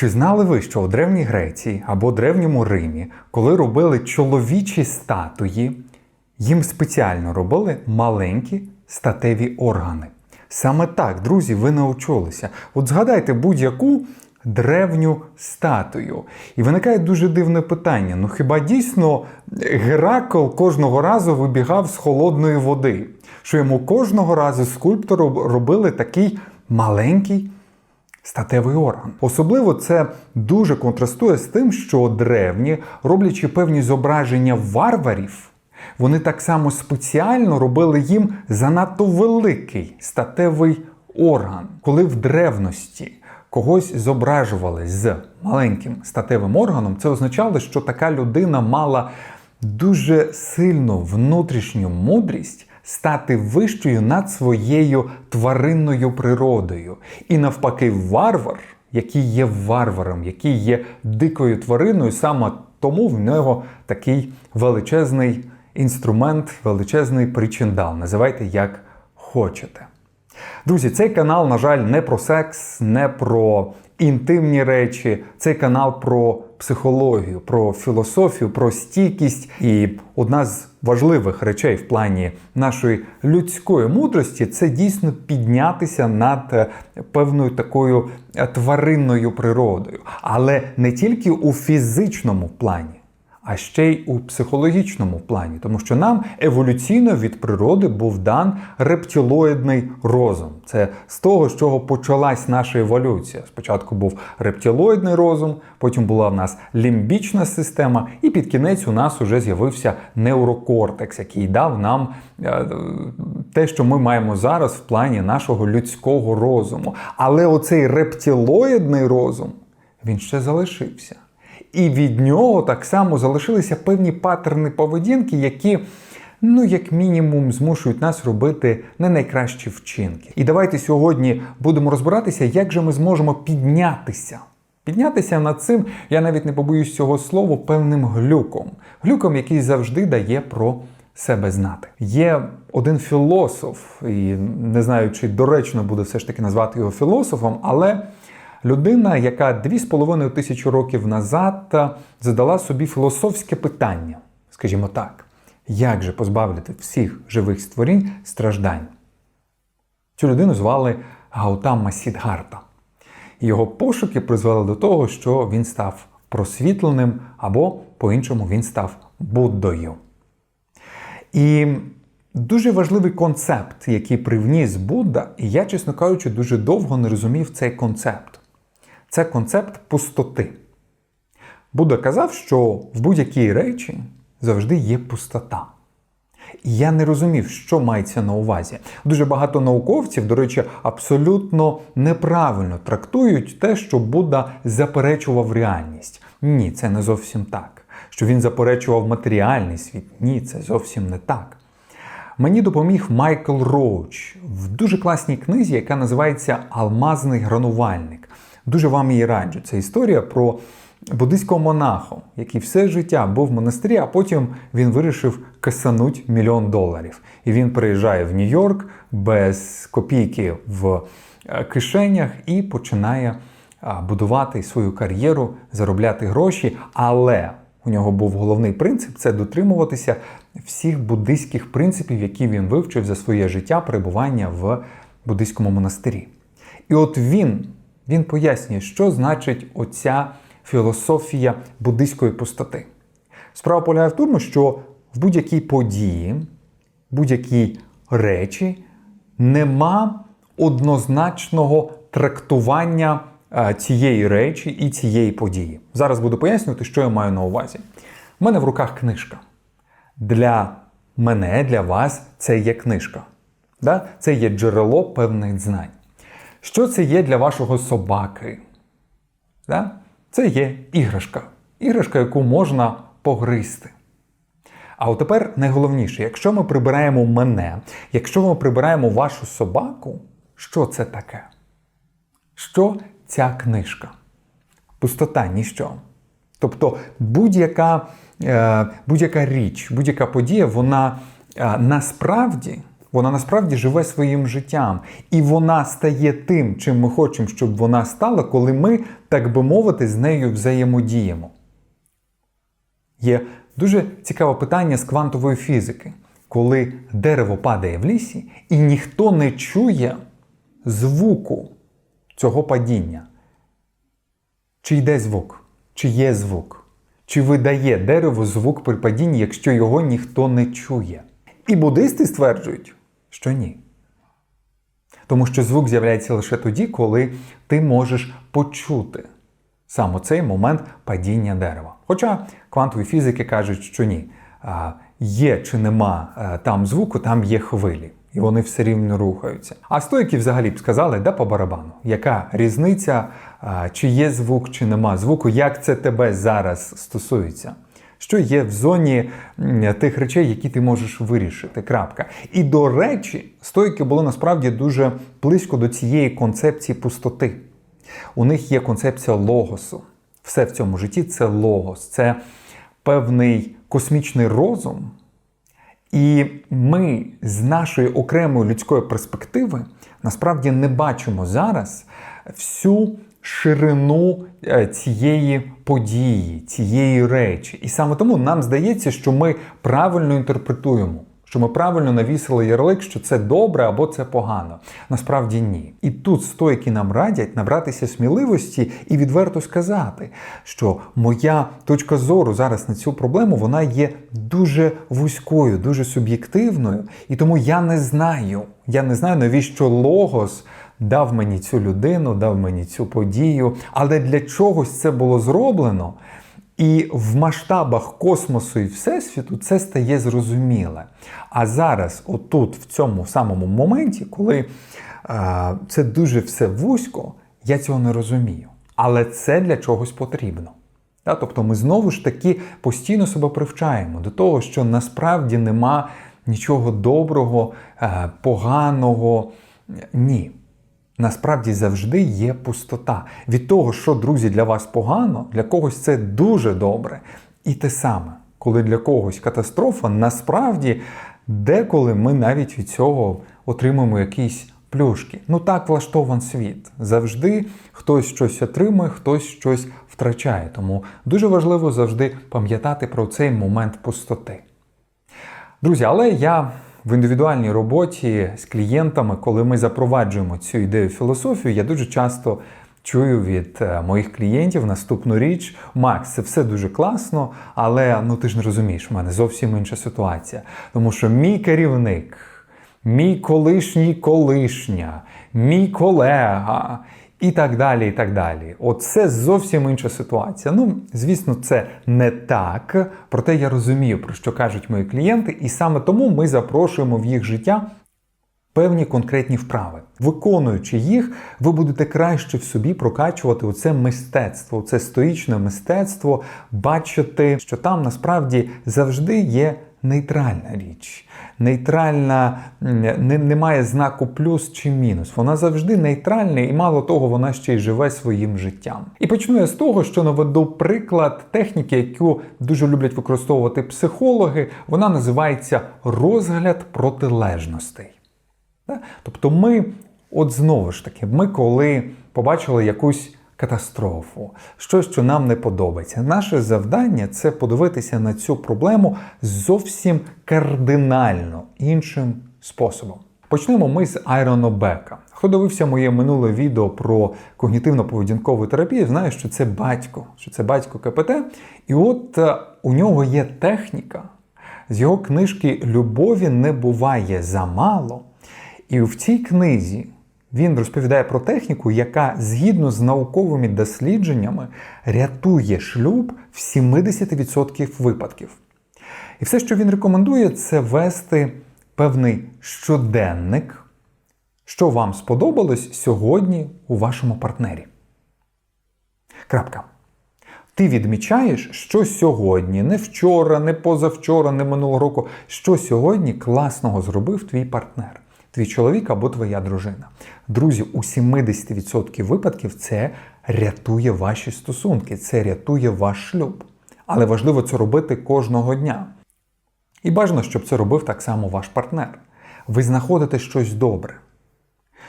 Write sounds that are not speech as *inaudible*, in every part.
Чи знали ви, що у Древній Греції або Древньому Римі, коли робили чоловічі статуї, їм спеціально робили маленькі статеві органи? Саме так, друзі, ви навчилися. От згадайте будь-яку древню статую. І виникає дуже дивне питання: ну хіба дійсно Геракл кожного разу вибігав з холодної води? Що йому кожного разу скульптору робили такий маленький статевий орган. Особливо це дуже контрастує з тим, що древні, роблячи певні зображення варварів, вони так само спеціально робили їм занадто великий статевий орган. Коли в древності когось зображували з маленьким статевим органом, це означало, що така людина мала дуже сильну внутрішню мудрість стати вищою над своєю тваринною природою. І навпаки, варвар, який є варваром, який є дикою твариною, саме тому в нього такий величезний інструмент, величезний причиндал. Називайте як хочете. Друзі, цей канал, на жаль, не про секс, не про інтимні речі. Цей канал про психологію, про філософію, про стійкість. І одна з важливих речей в плані нашої людської мудрості це дійсно піднятися над е, певною такою е, тваринною природою, але не тільки у фізичному плані а ще й у психологічному плані, тому що нам еволюційно від природи був дан рептилоїдний розум. Це з того, з чого почалась наша еволюція. Спочатку був рептилоїдний розум, потім була в нас лімбічна система, і під кінець у нас уже з'явився неврокортекс, який дав нам е, те, що ми маємо зараз в плані нашого людського розуму. Але оцей рептилоїдний розум він ще залишився. І від нього так само залишилися певні паттерни поведінки, які, ну, як мінімум, змушують нас робити не найкращі вчинки. І давайте сьогодні будемо розбиратися, як же ми зможемо піднятися. Піднятися над цим, я навіть не побоюсь цього слова, певним глюком. Глюком, який завжди дає про себе знати. Є один філософ, і не знаю, чи доречно буде все ж таки назвати його філософом, але. Людина, яка 2,5 тисячі років назад задала собі філософське питання, скажімо так, як же позбавити всіх живих створінь страждань? Цю людину звали Гаутама Сідгарта. Його пошуки призвели до того, що він став просвітленим, або, по-іншому, він став Буддою. І дуже важливий концепт, який привніс Будда, і я, чесно кажучи, дуже довго не розумів цей концепт це концепт пустоти. Будда казав, що в будь-якій речі завжди є пустота. І я не розумів, що мається на увазі. Дуже багато науковців, до речі, абсолютно неправильно трактують те, що Будда заперечував реальність. Ні, це не зовсім так. Що він заперечував матеріальний світ. Ні, це зовсім не так. Мені допоміг Майкл Роуч в дуже класній книзі, яка називається Алмазний гранувальник. Дуже вам її раджу. Це історія про буддийського монаха, який все життя був в монастирі, а потім він вирішив касануть мільйон доларів. І він приїжджає в Нью-Йорк без копійки в е, кишенях і починає будувати свою кар'єру, заробляти гроші. Але у нього був головний принцип це дотримуватися всіх буддийських принципів, які він вивчив за своє життя перебування в буддийському монастирі. І от він він пояснює, що значить оця філософія буддийської пустоти. Справа полягає в тому, що в будь-якій події, будь-якій речі нема однозначного трактування е, цієї речі і цієї події. Зараз буду пояснювати, що я маю на увазі. У мене в руках книжка. Для мене, для вас це є книжка. Це є джерело певних знань. Що це є для вашого собаки? Да? Це є іграшка. Іграшка, яку можна погризти. А от тепер найголовніше, якщо ми прибираємо мене, якщо ми прибираємо вашу собаку, що це таке? Що ця книжка? Пустота ніщо. Тобто будь-яка е, будь-яка річ, будь-яка подія, вона е, насправді Вона насправді живе своїм життям, і вона стає тим, чим ми хочемо, щоб вона стала, коли ми, так би мовити, з нею взаємодіємо. Є дуже цікаве питання з квантової фізики, коли дерево падає в лісі, і ніхто не чує звуку цього падіння. Чи йде звук, чи є звук, чи видає дерево звук при падінні, якщо його ніхто не чує. І буддисти стверджують, що ні. Тому що звук з'являється лише тоді, коли ти можеш почути саме цей момент падіння дерева. Хоча квантові фізики кажуть, що ні. Є чи нема там звуку, там є хвилі. І вони все рівно рухаються. А стойки взагалі б сказали, да по барабану. Яка різниця, чи є звук, чи нема звуку, як це тебе зараз стосується? Що є в зоні тих речей, які ти можеш вирішити. Крапка. І до речі, стойки були насправді дуже близько до цієї концепції пустоти. У них є концепція логосу. Все в цьому житті це логос, це певний космічний розум. І ми з нашої окремої людської перспективи насправді не бачимо зараз всю ширину е, цієї події, цієї речі. І саме тому нам здається, що ми правильно інтерпретуємо. Що ми правильно навісили ярлик, що це добре або це погано. Насправді ні. І тут стойки нам радять набратися сміливості і відверто сказати, що моя точка зору зараз на цю проблему вона є дуже вузькою, дуже суб'єктивною. І тому я не знаю. Я не знаю, навіщо логос дав мені цю людину, дав мені цю подію. Але для чогось це було зроблено. І в масштабах космосу і Всесвіту це стає зрозуміле. А зараз, отут, в цьому самому моменті, коли е, це дуже все вузько, я цього не розумію. Але це для чогось потрібно. Да? Тобто ми знову ж таки постійно себе привчаємо до того, що насправді нема нічого доброго, е, поганого. Ні. Насправді завжди є пустота. Від того, що, друзі, для вас погано, для когось це дуже добре. І те саме, коли для когось катастрофа, насправді деколи ми навіть від цього отримуємо якісь плюшки. Ну так влаштован світ. Завжди хтось щось отримує, хтось щось втрачає. Тому дуже важливо завжди пам'ятати про цей момент пустоти. Друзі, але я в індивідуальній роботі з клієнтами, коли ми запроваджуємо цю ідею філософію, я дуже часто чую від е, моїх клієнтів наступну річ: Макс, це все дуже класно, але ну ти ж не розумієш, в мене зовсім інша ситуація. Тому що мій керівник, мій колишній колишня, мій колега. І так далі, і так далі. Оце зовсім інша ситуація. Ну, звісно, це не так. Проте я розумію, про що кажуть мої клієнти, і саме тому ми запрошуємо в їх життя певні конкретні вправи. Виконуючи їх, ви будете краще в собі прокачувати оце мистецтво, це стоїчне мистецтво, бачити, що там насправді завжди є нейтральна річ. Нейтральна не, немає знаку плюс чи мінус. Вона завжди нейтральна, і мало того, вона ще й живе своїм життям. І почну я з того, що наведу приклад техніки, яку дуже люблять використовувати психологи. Вона називається розгляд протилежностей. Тобто, ми, от знову ж таки, ми коли побачили якусь катастрофу, щось, що нам не подобається. Наше завдання це подивитися на цю проблему зовсім кардинально іншим способом. Почнемо ми з Айрона Бека. Хто дивився моє минуле відео про когнітивно-поведінкову терапію, знає, що це батько, що це батько КПТ. І от е, у нього є техніка. З його книжки Любові не буває замало. І в цій книзі він розповідає про техніку, яка згідно з науковими дослідженнями рятує шлюб в 70% випадків. І все, що він рекомендує, це вести певний щоденник, що вам сподобалось сьогодні у вашому партнері. Крапка. Ти відмічаєш, що сьогодні, не вчора, не позавчора, не минулого року, що сьогодні класного зробив твій партнер твій чоловік або твоя дружина. Друзі, у 70% випадків це рятує ваші стосунки, це рятує ваш шлюб. Але важливо це робити кожного дня. І бажано, щоб це робив так само ваш партнер. ви знаходите щось добре.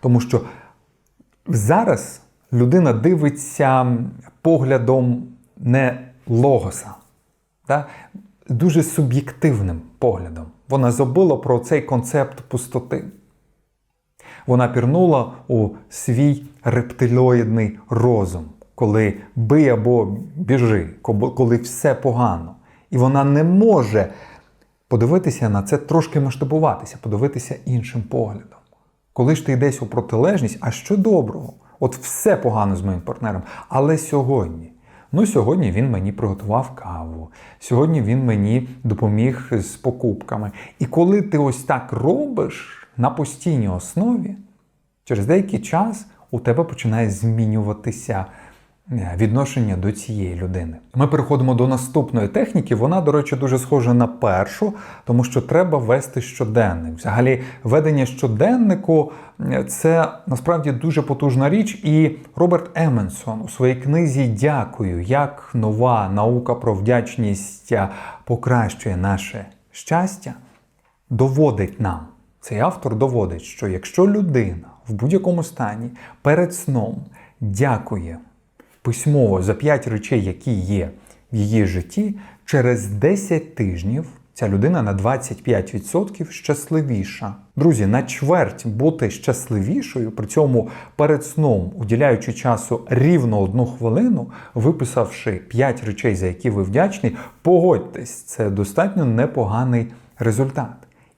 Тому що зараз людина дивиться поглядом не логоса, да? дуже суб'єктивним поглядом. Вона забула про цей концепт пустоти. Вона пірнула у свій рептилоїдний розум, коли бий або біжи, коли все погано. І вона не може подивитися на це, трошки масштабуватися, подивитися іншим поглядом. Коли ж ти йдеш у протилежність, а що доброго? От все погано з моїм партнером. Але сьогодні. Ну, сьогодні він мені приготував каву, сьогодні він мені допоміг з покупками. І коли ти ось так робиш на постійній основі, через деякий час у тебе починає змінюватися відношення до цієї людини. Ми переходимо до наступної техніки. Вона, до речі, дуже схожа на першу, тому що треба вести щоденник. Взагалі, ведення щоденнику е, це насправді дуже потужна річ. І Роберт Еменсон у своїй книзі Дякую, як нова наука про вдячність е, покращує наше щастя, доводить нам. Цей автор доводить, що якщо людина в будь-якому стані перед сном дякує письмово за 5 речей, які є в її житті, через 10 тижнів ця людина на 25% щасливіша. Друзі, на чверть бути щасливішою, при цьому перед сном, уділяючи часу рівно одну хвилину, виписавши 5 речей, за які ви вдячні, погодьтесь, це достатньо непоганий результат.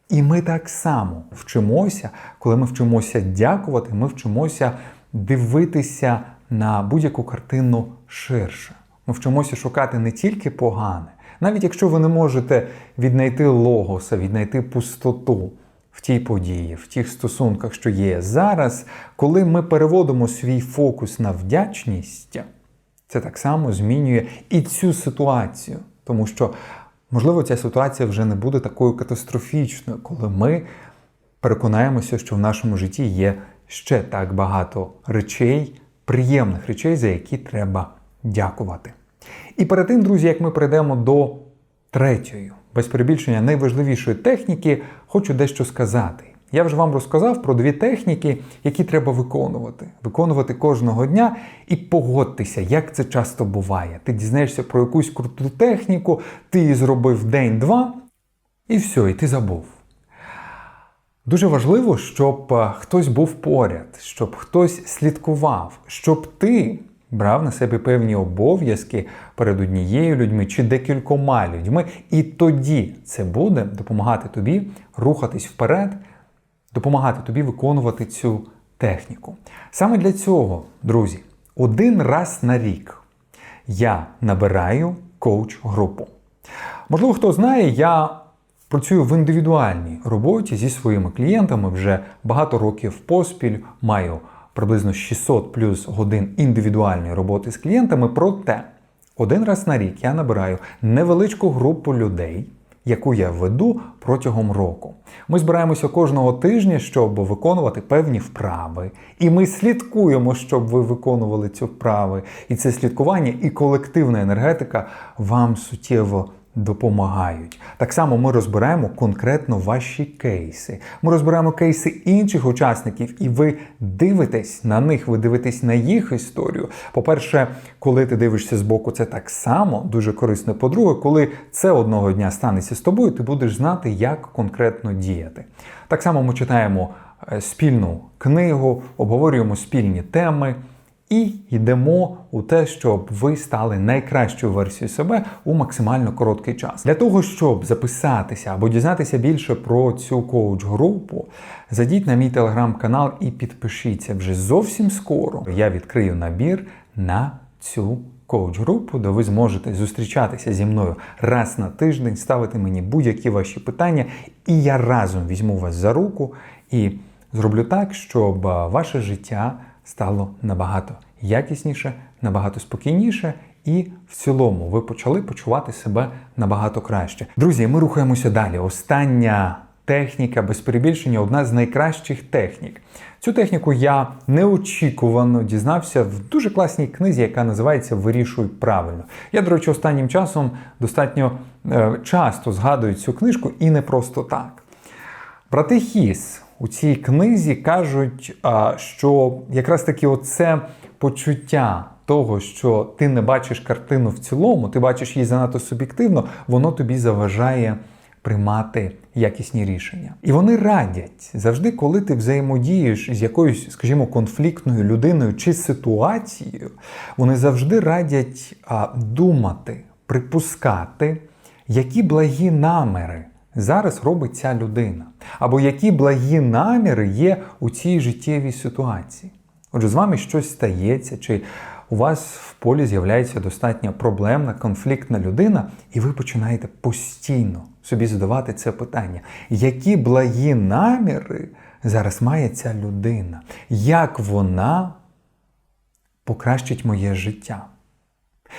І ми так само вчимося, коли ми вчимося дякувати, ми вчимося дивитися на будь-яку картину ширше. Ми вчимося шукати не тільки погане, навіть якщо ви не можете віднайти логоса, віднайти пустоту в тій події, в тих стосунках, що є зараз, коли ми переводимо свій фокус на вдячність, це так само змінює і цю ситуацію, тому що Можливо, ця ситуація вже не буде такою катастрофічною, коли ми переконаємося, що в нашому житті є ще так багато речей, приємних речей, за які треба дякувати. І перед тим, друзі, як ми прийдемо до третьої, без перебільшення найважливішої техніки, хочу дещо сказати. Я вже вам розказав про дві техніки, які треба виконувати. Виконувати кожного дня і погодьтеся, як це часто буває. Ти дізнаєшся про якусь круту техніку, ти її зробив день-два, і все, і ти забув. Дуже важливо, щоб е, хтось був поряд, щоб хтось слідкував, щоб ти брав на себе певні обов'язки перед однією людьми чи декількома людьми, і тоді це буде допомагати тобі рухатись вперед допомагати тобі виконувати цю техніку. Саме для цього, друзі, один раз на рік я набираю коуч-групу. Можливо, хто знає, я працюю в індивідуальній роботі зі своїми клієнтами вже багато років поспіль, маю приблизно 600 плюс годин індивідуальної роботи з клієнтами. Проте один раз на рік я набираю невеличку групу людей яку я веду протягом року. Ми збираємося кожного тижня, щоб виконувати певні вправи. І ми слідкуємо, щоб ви виконували ці вправи. І це слідкування і колективна енергетика вам суттєво допомагають. Так само ми розбираємо конкретно ваші кейси. Ми розбираємо кейси інших учасників, і ви дивитесь на них, ви дивитесь на їх історію. По-перше, коли ти дивишся з боку, це так само дуже корисно. По-друге, коли це одного дня станеться з тобою, ти будеш знати, як конкретно діяти. Так само ми читаємо е, спільну книгу, обговорюємо спільні теми. І йдемо у те, щоб ви стали найкращою версією себе у максимально короткий час. Для того, щоб записатися або дізнатися більше про цю коуч-групу, зайдіть на мій телеграм-канал і підпишіться вже зовсім скоро. Я відкрию набір на цю коуч-групу, де ви зможете зустрічатися зі мною раз на тиждень, ставити мені будь-які ваші питання, і я разом візьму вас за руку і зроблю так, щоб ваше життя стало набагато якісніше, набагато спокійніше, і в цілому ви почали почувати себе набагато краще. Друзі, ми рухаємося далі. Остання техніка без перебільшення одна з найкращих технік. Цю техніку я неочікувано дізнався в дуже класній книзі, яка називається Вирішуй правильно. Я, до речі, останнім часом достатньо е, часто згадую цю книжку і не просто так. Брати Хіс у цій книзі кажуть, що якраз таки оце почуття того, що ти не бачиш картину в цілому, ти бачиш її занадто суб'єктивно, воно тобі заважає приймати якісні рішення. І вони радять завжди, коли ти взаємодієш з якоюсь, скажімо, конфліктною людиною чи ситуацією, вони завжди радять думати, припускати, які благі наміри зараз робить ця людина, або які благі наміри є у цій життєвій ситуації. Отже, з вами щось стається, чи у вас в полі з'являється достатньо проблемна, конфліктна людина, і ви починаєте постійно собі задавати це питання: які благі наміри зараз має ця людина? Як вона покращить моє життя?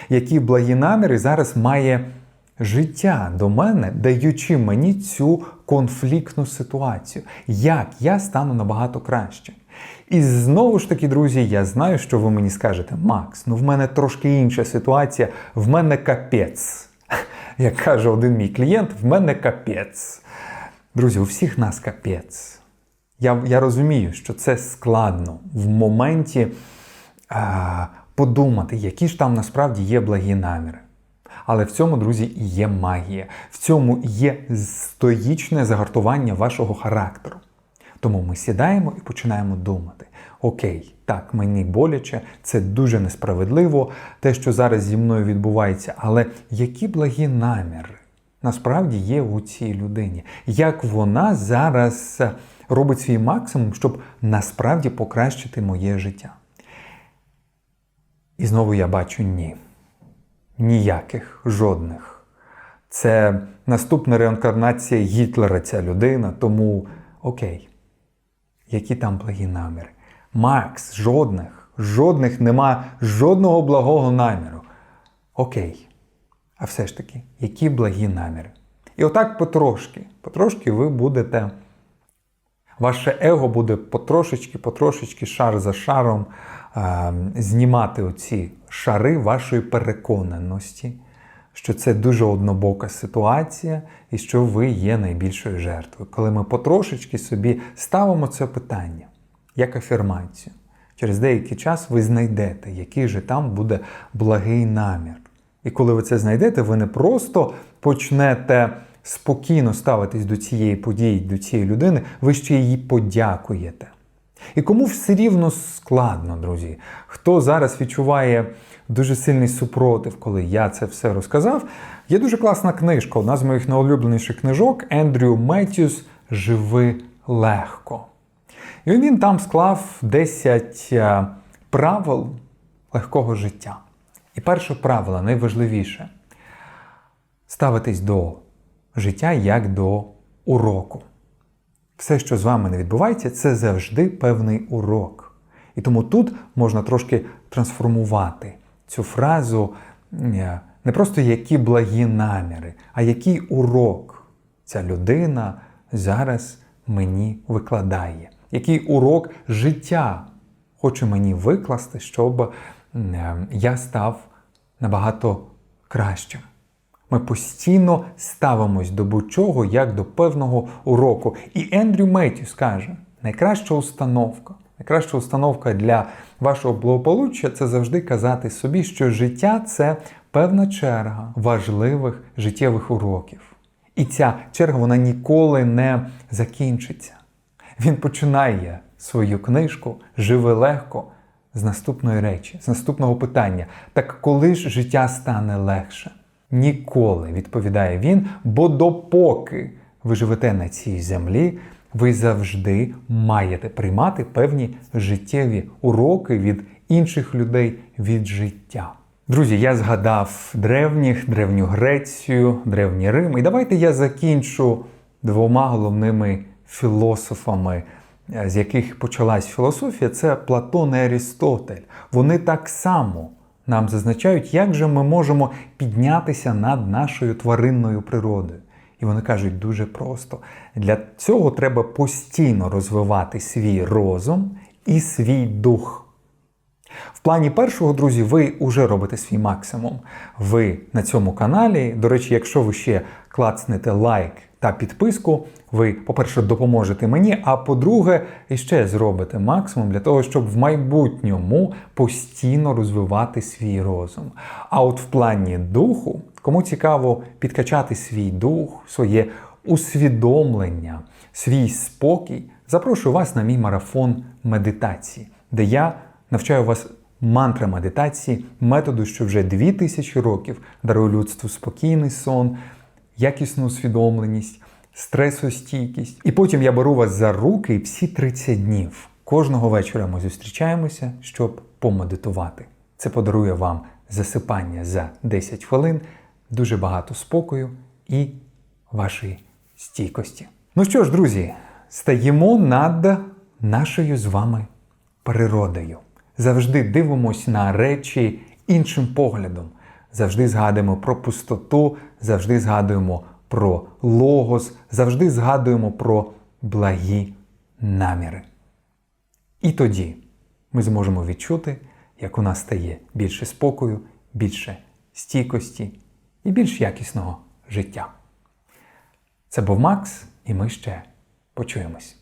Які благі наміри зараз має життя до мене, даючи мені цю конфліктну ситуацію? Як я стану набагато краще? І знову ж таки, друзі, я знаю, що ви мені скажете, Макс, ну в мене трошки інша ситуація, в мене капець. *laughs* Як каже один мій клієнт, в мене капець. Друзі, у всіх нас капець. Я, я розумію, що це складно в моменті а, подумати, які ж там насправді є благі наміри. Але в цьому, друзі, є магія. В цьому є стоїчне загартування вашого характеру. Тому ми сідаємо і починаємо думати: Окей, так, мені боляче, це дуже несправедливо, те, що зараз зі мною відбувається, але які благі наміри насправді є у цій людині? Як вона зараз робить свій максимум, щоб насправді покращити моє життя? І знову я бачу ні. Ніяких, жодних. Це наступна реінкарнація Гітлера, ця людина, тому окей. Які там благі наміри? Макс, жодних, жодних нема жодного благого наміру. Окей. А все ж таки, які благі наміри? І отак потрошки, потрошки ви будете. Ваше его буде потрошечки, потрошечки, шар за шаром знімати оці шари вашої переконаності, що це дуже однобока ситуація і що ви є найбільшою жертвою. Коли ми потрошечки собі ставимо це питання як афірмацію, через деякий час ви знайдете, який же там буде благий намір. І коли ви це знайдете, ви не просто почнете спокійно ставитись до цієї події, до цієї людини, ви ще їй подякуєте. І кому все рівно складно, друзі, хто зараз відчуває дуже сильний супротив, коли я це все розказав, є дуже класна книжка, одна з моїх найулюбленіших книжок Ендрю Меттюс Живи легко. І він там склав 10 е, правил легкого життя. І перше правило найважливіше ставитись до життя як до уроку. Все, що з вами не відбувається, це завжди певний урок. І тому тут можна трошки трансформувати цю фразу е, не просто які благі наміри, а який урок ця людина зараз мені викладає, який урок життя хоче мені викласти, щоб е, я став набагато кращим. Ми постійно ставимось до будь-чого як до певного уроку. І Ендрю Меттюс каже, найкраща установка, найкраща установка для вашого благополуччя це завжди казати собі, що життя це певна черга важливих життєвих уроків. І ця черга вона ніколи не закінчиться. Він починає свою книжку Живи легко з наступної речі, з наступного питання. Так коли ж життя стане легше? Ніколи, відповідає він, бо допоки ви живете на цій землі, ви завжди маєте приймати певні життєві уроки від інших людей від життя. Друзі, я згадав древніх, древню Грецію, древній Рим. І давайте я закінчу двома головними філософами, е, з яких почалась філософія, це Платон і Арістотель. Вони так само нам зазначають, як же ми можемо піднятися над нашою тваринною природою. І вони кажуть дуже просто: для цього треба постійно розвивати свій розум і свій дух. В плані першого, друзі, ви вже робите свій максимум. Ви на цьому каналі. До речі, якщо ви ще клацнете лайк та підписку. Ви, по-перше, допоможете мені, а по-друге, іще зробите максимум для того, щоб в майбутньому постійно розвивати свій розум. А от в плані духу, кому цікаво підкачати свій дух, своє усвідомлення, свій спокій, запрошую вас на мій марафон медитації, де я навчаю вас мантра медитації, методу, що вже 2000 років дарує людству спокійний сон, якісну усвідомленість, стресостійкість. І потім я беру вас за руки всі 30 днів. Кожного вечора ми зустрічаємося, щоб помедитувати. Це подарує вам засипання за 10 хвилин, дуже багато спокою і вашої стійкості. Ну що ж, друзі, стаємо над нашою з вами природою. Завжди дивимось на речі іншим поглядом. Завжди згадуємо про пустоту, завжди згадуємо про логос, завжди згадуємо про благі наміри. І тоді ми зможемо відчути, як у нас стає більше спокою, більше стійкості і більш якісного життя. Це був Макс, і ми ще почуємось.